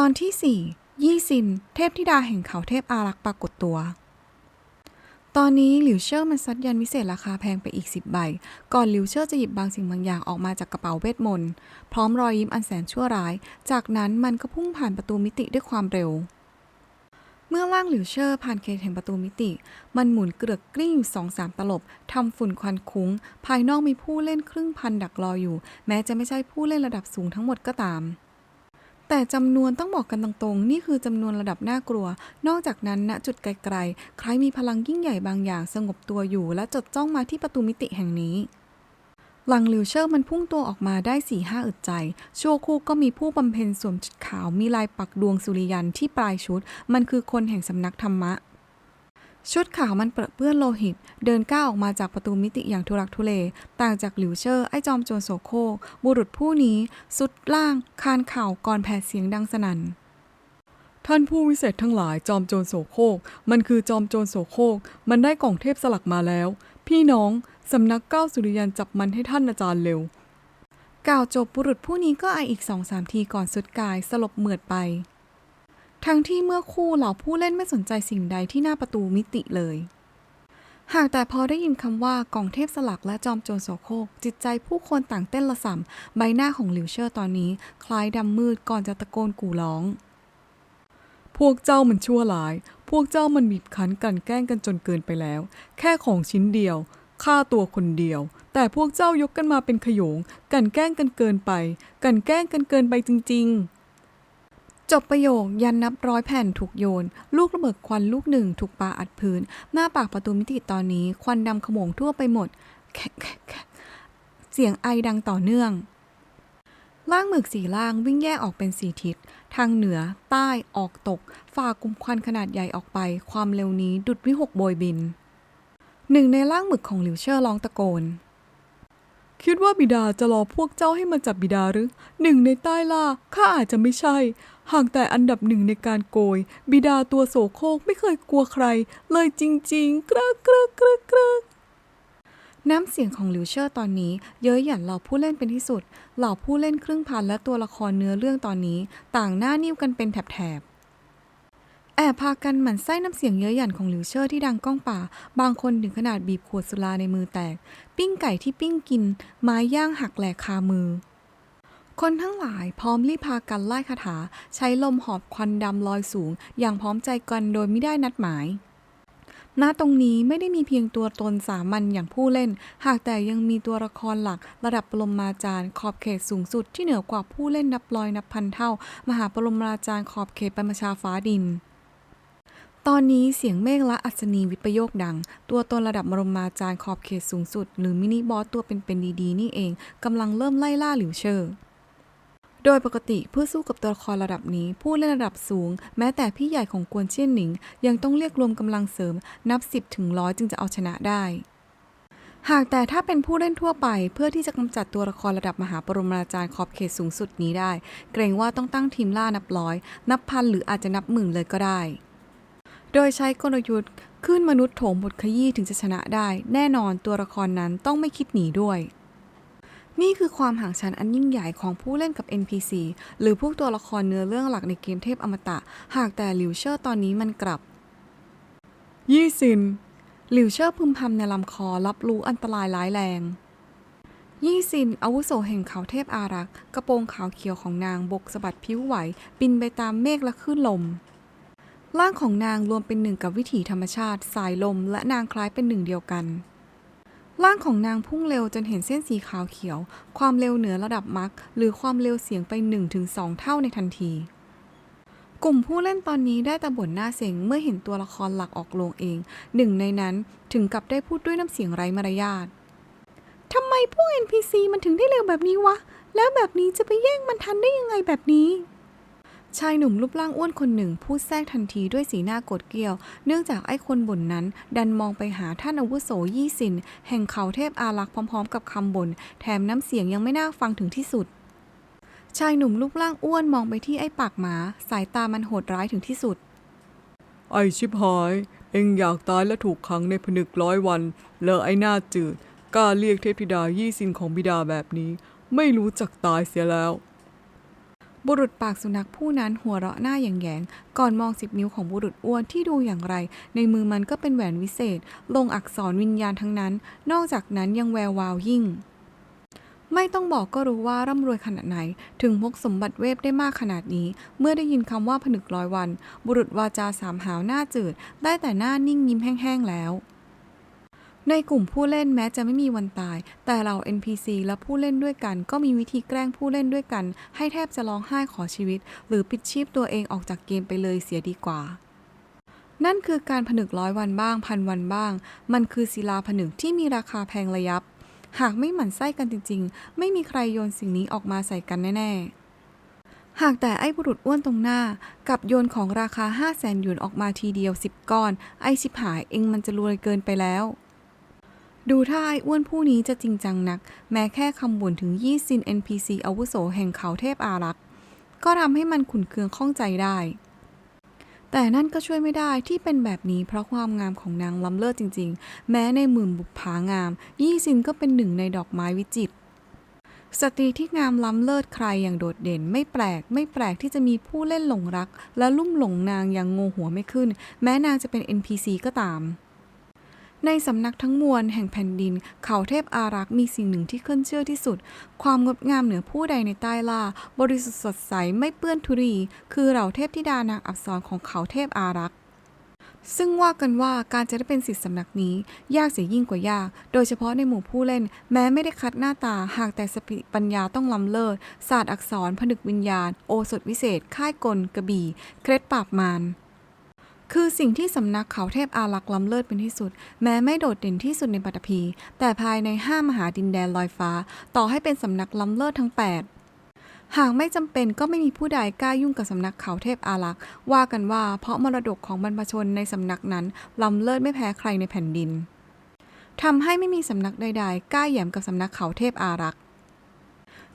ตอนที่ 4 ยี่ซิน เทพธิดาแห่งเขาเทพอารักษ์ปรากฏตัว ตอนนี้หลิวเชอร์มันซัดยันวิเศษราคาแพงไปอีก 10 ใบ ก่อนหลิวเชอร์จะหยิบบางสิ่งบางอย่างออกมาจากกระเป๋าเวทมนต์ พร้อมรอยยิ้มอันแสนชั่วร้าย จากนั้นมันก็พุ่งผ่านประตูมิติด้วยความเร็ว เมื่อร่างหลิวเชอร์ผ่านเขตแห่งประตูมิติ มันหมุนเกลือกกลิ้งสองสามตลบทำฝุ่นควันคุ้ง ภายนอกมีผู้เล่นครึ่งพันดักรออยู่ แม้จะไม่ใช่ผู้เล่นระดับสูงทั้งหมดก็ตาม แต่จำนวนต้องบอกกันตรงๆ นี่คือจำนวนระดับน่ากลัว นอกจากนั้นณจุดไกลๆ ใครมีพลังยิ่งใหญ่บางอย่างสงบตัวอยู่และจดจ้องมาที่ประตูมิติแห่งนี้หลังลิวเชอร์มันพุ่งตัวออกมาได้สี่ห้าอึดใจ ชั่วคู่ก็มีผู้บำเพ็ญสวมชุดขาวมีลายปักดวงสุริยันที่ปลายชุด มันคือคนแห่งสำนักธรรมะ ชุดขาวมันเปรอะเปื้อนโลหิต เดินก้าวออกมาจากประตูมิติอย่างทุรักทุเล ต่างจากหลิวเชอร์ไอ้จอมโจรโสโครบุรุษผู้นี้สุดล่าง คานเข่าก่อนแผดเสียงดังสนั่นท่านผู้วิเศษทั้งหลายจอมโจรโสโครก มันคือจอมโจรโสโครก มันได้กล่องเทพสลักมาแล้ว พี่น้องสำนักเก้าสุริยันจับมันให้ท่านอาจารย์เร็ว กล่าวจบบุรุษผู้นี้ก็ไออีกสองสามทีก่อนสุดกายสลบเหมือดไป ทั้งที่เมื่อคู่เหล่าผู้เล่นไม่สนใจสิ่งใดที่หน้าประตูมิติเลย หากแต่พอได้ยินคำว่ากองเทพสลักและจอมโจรโสโครกจิตใจผู้คนต่างเต้นระส่ำใบหน้าของหลิวเชอร์ตอนนี้ คล้ายดำมืดก่อนจะตะโกนกู่ร้อง พวกเจ้ามันชั่วร้าย พวกเจ้ามันบีบคั้นกันแกล้งกันจนเกินไปแล้ว แค่ของชิ้นเดียวฆ่าตัวคนเดียว แต่พวกเจ้ายกกันมาเป็นขยง กันแกล้งกันเกินไป กันแกล้งกันเกินไปจริง ๆ จบประโยคยันนับร้อยแผ่นถูกโยน ลูกระเบิดควันลูกหนึ่งถูกปาอัดพื้น หน้าปากประตูมิติตอนนี้ควันดำขโมงทั่วไปหมด เสียงไอดังต่อเนื่อง ล่างหมึกสีล่างวิ่งแยกออกเป็นสีทิศ ทางเหนือ ใต้ออกตก ฝ่ากลุ่มควันขนาดใหญ่ออกไป ความเร็วนี้ดุดวิหกโบยบิน หนึ่งในล่างหมึกของหลิวเชอร์ร้องตะโกน คิดว่าบิดาจะรอพวกเจ้าให้มาจับบิดาหรือหนึ่งในใต้ล่าข้าอาจจะไม่ใช่ หากแต่อันดับหนึ่งในการโกย บิดาตัวโสโครกไม่เคยกลัวใคร เลยจริงๆกระกระกระกระน้ำเสียงของหลิวเชอร์ตอนนี้ เย้ยหยันเหล่าผู้เล่นเป็นที่สุด เหล่าผู้เล่นครึ่งพันและตัวละครเนื้อเรื่องตอนนี้ ต่างหน้านิ้วกันเป็นแถบๆ แอบพากันหมั่นไส้น้ำเสียงเย้ยหยันของหลิวเชอร์ที่ดังก้องป่า บางคนถึงขนาดบีบขวดสุราในมือแตก ปิ้งไก่ที่ปิ้งกิน ไม้ย่างหักแหลกคามือ คนทั้งหลายพร้อมรีบพากันไล่คาถา ใช้ลมหอบควันดำลอยสูง อย่างพร้อมใจกันโดยไม่ได้นัดหมายณตรงนี้ไม่ได้มีเพียงตัวตนสามัญอย่างผู้เล่น หากแต่ยังมีตัวละครหลักระดับปรมาจารย์ ขอบเขตสูงสุดที่เหนือกว่าผู้เล่นนับร้อยนับพันเท่า มหาปรมาจารย์ขอบเขตปรมชาฟ้าดิน ตอนนี้เสียงเมฆละอัศนีวิปโยคดัง ตัวตนระดับบรมมาจารย์ขอบเขตสูงสุด หรือมินิบอสตัวเป็นๆดีๆ นี่เองกำลังเริ่มไล่ล่าหลิวเชอร์โดยปกติเพื่อสู้กับตัวละครระดับนี้ ผู้เล่นระดับสูง แม้แต่พี่ใหญ่ของกวนเชี่ยนหนิง ยังต้องเรียกรวมกำลังเสริม นับ 10 ถึงร้อยจึงจะเอาชนะได้ หากแต่ถ้าเป็นผู้เล่นทั่วไป เพื่อที่จะกำจัดตัวละครระดับมหาปรมาจารย์ขอบเขตสูงสุดนี้ได้ เกรงว่าต้องตั้งทีมล่านับร้อย นับพันหรืออาจจะนับหมื่นเลยก็ได้ โดยใช้กลยุทธ์ขึ้นมนุษย์โถมบทขยี้ถึงจะชนะได้ แน่นอนตัวละครนั้นต้องไม่คิดหนีด้วย นี่คือความห่างชั้นอันยิ่งใหญ่ของผู้เล่นกับ NPC หรือพวกตัวละครเนื้อเรื่องหลักในเกมเทพอมตะ หากแต่หลิวเชอร์ตอนนี้มันกลับ ยี่ซินหลิวเชอร์พึมพำในลำคอรับรู้อันตรายร้ายแรง ยี่ซินอาวุโสแห่งเขาเทพอารักษ์กระโปรงขาวเขียวของนางบกสะบัดผิวไหว บินไปตามเมฆและคลื่นลม ร่างของนางรวมเป็นหนึ่งกับวิถีธรรมชาติ สายลม และนางคล้ายเป็นหนึ่งเดียวกัน ร่างของนางพุ่งเร็วจนเห็นเส้นสีขาวเขียว ความเร็วเหนือระดับมักหรือความเร็วเสียงไป 1-2 เท่าในทันที กลุ่มผู้เล่นตอนนี้ได้ต่บ่นหน้าเสียงเมื่อเห็นตัวละครหลักออกโรงเอง หนึ่งในนั้นถึงกับได้พูดด้วยน้ำเสียงไร้มารยาททำไมพวก NPC มันถึงได้เร็วแบบนี้วะ แล้วแบบนี้จะไปแย่งมันทันได้ยังไงแบบนี้ ชายหนุ่มรูปร่างอ้วนคนหนึ่งพูดแทรกทันทีด้วยสีหน้าโกรธเกรียว เนื่องจากไอ้คนบ่นนั้น ดันมองไปหาท่านอาวุโสยี่สิน แห่งเขาเทพอารักษ์พร้อมๆ กับคำบ่นแถมน้ำเสียงยังไม่น่าฟังถึงที่สุด ชายหนุ่มรูปร่างอ้วนมองไปที่ไอ้ปากหมา สายตามันโหดร้ายถึงที่สุด ไอ้ชิบหาย เอ็งอยากตายและถูกขังในผนึกร้อยวันแล้วไอ้หน้าจืดกล้าเรียกเทพธิดายี่สินของบิดาแบบนี้ ไม่รู้จักตายเสียแล้ว บุรุษปากสุนัขผู้นั้นหัวเราะหน้าอย่างแยง ก่อนมองสิบนิ้วของบุรุษอ้วนที่ดูอย่างไร ในมือมันก็เป็นแหวนวิเศษ ลงอักษรวิญญาณทั้งนั้น นอกจากนั้นยังแวววาวยิ่ง ไม่ต้องบอกก็รู้ว่าร่ำรวยขนาดไหน ถึงพกสมบัติเวฟได้มากขนาดนี้ เมื่อได้ยินคำว่าผนึกร้อยวัน บุรุษวาจาสามหาวหน้าจืด ได้แต่หน้านิ่งยิ้มแห้งๆแล้ว ในกลุ่มผู้เล่นแม้จะไม่มีวันตาย แต่เรา NPC และผู้เล่นด้วยกัน ก็มีวิธีแกล้งผู้เล่นด้วยกัน ให้แทบจะร้องไห้ขอชีวิต หรือปิดชีพตัวเองออกจากเกมไปเลยเสียดีกว่า นั่นคือการผนึกร้อยวันบ้างพันวันบ้าง มันคือศิลาผนึกที่มีราคาแพงระยับ หากไม่หมั่นไส้กันจริง ๆ ไม่มีใครโยนสิ่งนี้ออกมาใส่กันแน่ๆหากแต่ไอ้บุรุษอ้วนตรงหน้า กับโยนของราคา 5 0 0แสนหยวนออกมาทีเดียว 10 ก้อน ไอ้ชิบหายเองมันจะรวยเกินไปแล้ว ดูท่าไอ้อ้วนผู้นี้จะจริงจังนัก แม้แค่คำบ่นถึงยี่ซิน NPC อาวุโสแห่งเขาเทพอารักษ์ก็ทำให้มันขุนเคืองข้องใจได้ แต่นั่นก็ช่วยไม่ได้ที่เป็นแบบนี้เพราะความงามของนางล้ำเลิศจริง ๆ แม้ในหมื่นบุปผางาม ยี่ซินก็เป็นหนึ่งในดอกไม้วิจิตรสตรีที่งามล้ำเลิศใครอย่างโดดเด่นไม่แปลก ไม่แปลกที่จะมีผู้เล่นหลงรัก และลุ่มหลงนางอย่างงงหัวไม่ขึ้น แม้นางจะเป็น NPC ก็ตาม ในสำนักทั้งมวลแห่งแผ่นดิน เขาเทพอารักษ์มีสิ่งหนึ่งที่ขึ้นเชื่อที่สุด ความงดงามเหนือผู้ใดในใต้ล่า บริสุทธิ์สดใสไม่เปื้อนทุรี คือเหล่าเทพธิดานางอับสรของเขาเทพอารักษ์ซึ่งว่ากันว่าการจะได้เป็นสิทธิสำนักนี้ ยากเสียยิ่งกว่ายาก โดยเฉพาะในหมู่ผู้เล่น แม้ไม่ได้คัดหน้าตา หากแต่สติปัญญาต้องล้ำเลิศศาสตร์อักษร ผนึกวิญญาณ โอสถวิเศษ ค่ายกลกระบี่ เคล็ดปราบมาร คือสิ่งที่สำนักเขาเทพอารักษ์ล้ำเลิศเป็นที่สุด แม้ไม่โดดเด่นที่สุดในปัตภีแต่ภายในห้ามหาดินแดนลอยฟ้า ต่อให้เป็นสำนักล้ำเลิศทั้ง 8หากไม่จำเป็นก็ไม่มีผู้ใดกล้ายุ่งกับสำนักเขาเทพอารักษ์ว่ากันว่าเพราะมรดกของบรรพชนในสำนักนั้นล้ำเลิศไม่แพ้ใครในแผ่นดินทำให้ไม่มีสำนักใดๆกล้าแย่มกับสำนักเขาเทพอารักษ์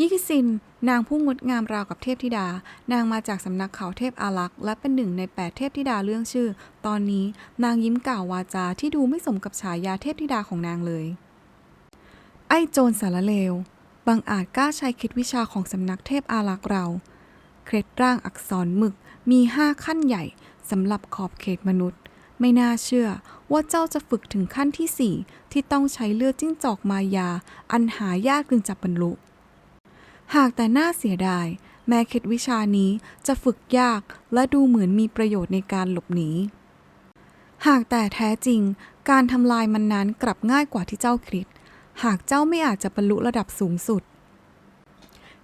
ยิคิซิน นางผู้งดงามราวกับเทพธิดา นางมาจากสำนักเขาเทพอารักษ์และเป็นหนึ่งในแปดเทพธิดาเรื่องชื่อ ตอนนี้นางยิ้มกล่าววาจาที่ดูไม่สมกับฉายาเทพธิดาของนางเลย ไอ้โจรสารเลวบังอาจกล้าใช้คิดวิชาของสำนักเทพอารักษ์เรา เคล็ดร่างอักษรหมึกมีห้าขั้นใหญ่สำหรับขอบเขตมนุษย์ ไม่น่าเชื่อว่าเจ้าจะฝึกถึงขั้นที่สี่ที่ต้องใช้เลือดจิ้งจอกมายา อันหายากจึงจะบรรลุ หากแต่น่าเสียดาย แม้เคล็ดวิชานี้จะฝึกยากและดูเหมือนมีประโยชน์ในการหลบหนี หากแต่แท้จริง การทำลายมันนั้นกลับง่ายกว่าที่เจ้าคิด หากเจ้าไม่อาจจะบรรลุระดับสูงสุด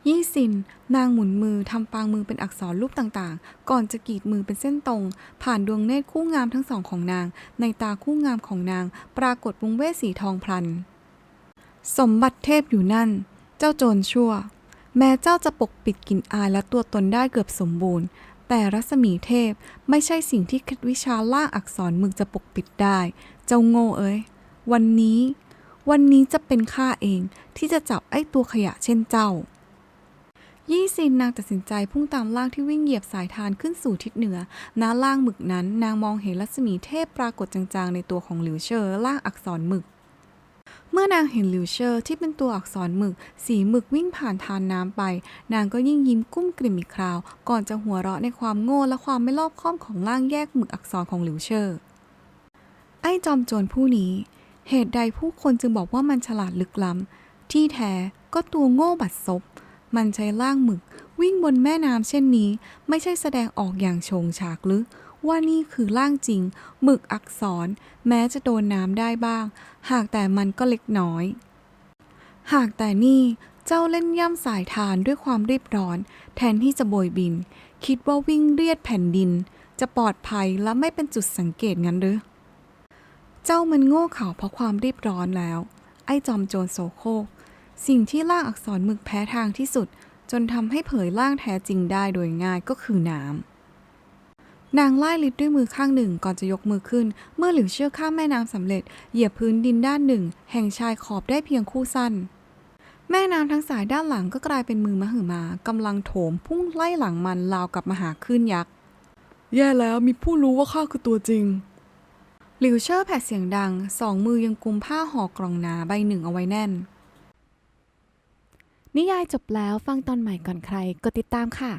ยี่สิน นางหมุนมือทำปางมือเป็นอักษรรูปต่างๆ ก่อนจะกรีดมือเป็นเส้นตรง ผ่านดวงเนตรคู่งามทั้งสองของนาง ในตาคู่งามของนาง ปรากฏวงเวทสีทองพลัน สมบัติเทพอยู่นั่น เจ้าโจรชั่ว แม้เจ้าจะปกปิดกลิ่นอายและตัวตนได้เกือบสมบูรณ์ แต่รัศมีเทพไม่ใช่สิ่งที่คิดวิชาล่างอักษรมึกจะปกปิดได้ เจ้าโง่เอ้ย วันนี้ วันนี้จะเป็นข้าเองที่จะจับไอ้ตัวขยะเช่นเจ้า ยี่ซินนางตัดสินใจพุ่งตามล่างที่วิ่งเหยียบสายทานขึ้นสู่ทิศเหนือณล่างหมึกนั้น นางมองเห็นรัศมีเทพปรากฏจางๆในตัวของหลิวเชอร์ล่างอักษรหมึก เมื่อนางเห็นลิวเชอร์ที่เป็นตัวอักษรหมึก สีหมึกวิ่งผ่านทานน้ำไป นางก็ยิ่งยิ้มกุ้มกลิ่มอีกคราว ก่อนจะหัวเราะในความโง่และความไม่รอบคอบของร่างแยกหมึกอักษรของลิวเชอร์ ไอ้จอมโจรผู้นี้ เหตุใดผู้คนจึงบอกว่ามันฉลาดลึกล้ำ ที่แท้ก็ตัวโง่บัดซบ มันใช้ล่างหมึก วิ่งบนแม่น้ำเช่นนี้ ไม่ใช่แสดงออกอย่างโฉงฉากหรือ ว่านี่คือล่างจริง หมึกอักษร แม้จะโดนน้ำได้บ้าง หากแต่มันก็เล็กน้อย หากแต่นี่เจ้าเล่นย่ำสายทานด้วยความรีบร้อน แทนที่จะโบยบิน คิดว่าวิ่งเรียดแผ่นดิน จะปลอดภัยและไม่เป็นจุดสังเกตงั้นหรือ เจ้ามันโง่เขลาเพราะความรีบร้อนแล้ว ไอ้จอมโจรโสโครกสิ่งที่ล่างอักษรหมึกแพ้ทางที่สุด จนทำให้เผยล่างแท้จริงได้โดยง่ายก็คือน้ำ นางไล่ลิดด้วยมือข้างหนึ่งก่อนจะยกมือขึ้น เมื่อหลิวเชื่อข้ามแม่น้ำสำเร็จ เหยียบพื้นดินด้านหนึ่ง แห่งชายขอบได้เพียงคู่สั้น แม่น้ำทั้งสายด้านหลังก็กลายเป็นมือมหึมากำลังโถมพุ่งไล่หลังมันราวกับมหาคลื่นยักษ์ แย่แล้วมีผู้รู้ว่าข้าคือตัวจริง หลิวเชอร์แผดเสียงดัง สองมือยังกุมผ้าห่อกล่องหนาใบหนึ่งเอาไว้แน่น นิยายจบแล้วฟังตอนใหม่ก่อนใครกดติดตามค่ะ